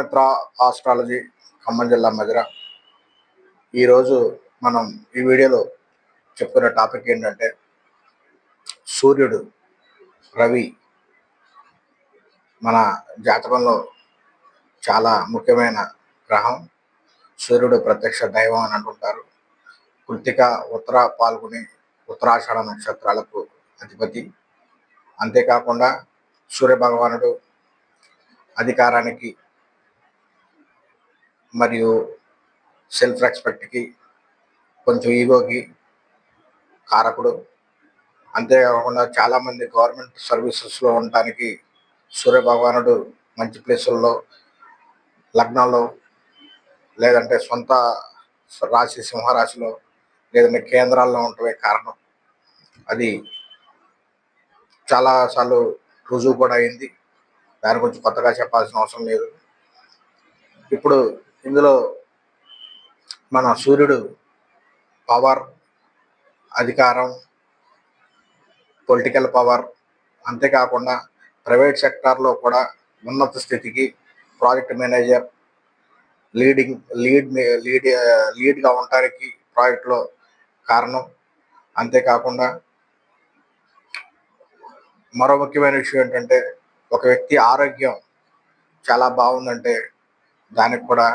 Vishwamitra astrology Khammam జిల్లా మధిర. ఈరోజు మనం ఈ వీడియోలో చెప్పుకునే టాపిక్ ఏంటంటే సూర్యుడు రవి మన జాతకంలో చాలా ముఖ్యమైన గ్రహం. సూర్యుడు ప్రత్యక్ష దైవం అని అంటుంటారు. కృతిక ఉత్తర పాల్గొని ఉత్తరాషాఢ నక్షత్రాలకు అధిపతి. అంతేకాకుండా సూర్య భగవానుడు అధికారానికి మరియు సెల్ఫ్ రెస్పెక్ట్కి కొంచెం ఈగోకి కారకుడు. అంతేకాకుండా చాలామంది గవర్నమెంట్ సర్వీసెస్లో ఉండటానికి సూర్యభగవానుడు మంచి ప్లేసుల్లో లగ్నంలో లేదంటే సొంత రాశి సింహరాశిలో లేదంటే కేంద్రాల్లో ఉండటమే కారణం. అది చాలాసార్లు రుజువు కూడా అయింది. దాని గురించి కొత్తగా చెప్పాల్సిన అవసరం లేదు. ఇప్పుడు ఇందులో మన సూర్యుడు పవర్ అధికారం పొలిటికల్ పవర్ అంతేకాకుండా ప్రైవేట్ సెక్టార్లో కూడా ఉన్నత స్థితికి project manager leading lead lead లీడ్గా ఉండటానికి ప్రాజెక్ట్లో కారణం. అంతేకాకుండా మరో ముఖ్యమైన విషయం ఏంటంటే ఒక వ్యక్తి ఆరోగ్యం చాలా బాగుందంటే దానికి కూడా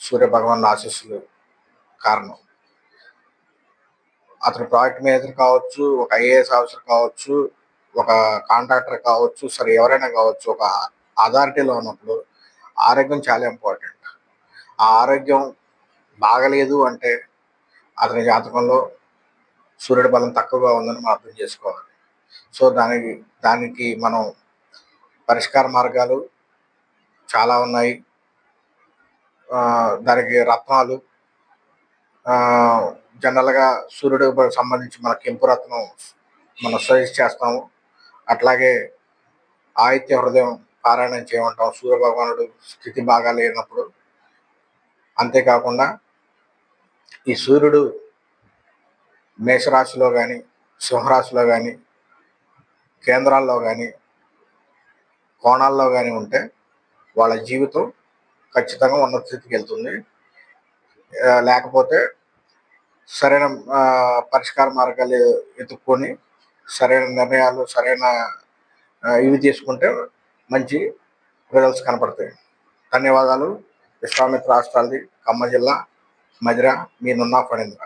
సూర్య భగవాన్ ఆశీస్సులు కారణం. అతను ప్రాజెక్ట్ మేనేజర్ కావచ్చు ఒక ఐఏఎస్ ఆఫీసర్ కావచ్చు ఒక కాంట్రాక్టర్ కావచ్చు సరే ఎవరైనా కావచ్చు ఒక అథారిటీలో ఉన్నప్పుడు ఆరోగ్యం చాలా ఇంపార్టెంట్. ఆ ఆరోగ్యం బాగలేదు అంటే అతని జాతకంలో సూర్యుడి బలం తక్కువగా ఉందని మనం అర్థం చేసుకోవాలి. సో దానికి దానికి మనం పరిష్కార మార్గాలు చాలా ఉన్నాయి. దానికి రత్నాలు జనరల్గా సూర్యుడికి సంబంధించి మన కెంపు రత్నం మనం సజెస్ట్ చేస్తాము. అట్లాగే ఆదిత్య హృదయం పారాయణం చేయమంటాం. సూర్య భగవానుడు స్థితి బాగా లేనప్పుడు. అంతేకాకుండా ఈ సూర్యుడు మేషరాశిలో కానీ సింహరాశిలో కానీ కేంద్రాల్లో కానీ కోణాల్లో కానీ ఉంటే వాళ్ళ జీవితం ఖచ్చితంగా ఉన్నత స్థితికి వెళ్తుంది. లేకపోతే సరైన పరిష్కార మార్గాలు వెతుక్కొని సరైన నిర్ణయాలు సరైన ఇవి తీసుకుంటే మంచి రిజల్ట్స్ కనపడతాయి. ధన్యవాదాలు. విశ్వామిత్ర రాష్ట్రాలది ఖమ్మం జిల్లా మధిర మీ నున్నా ఫణీంద్ర.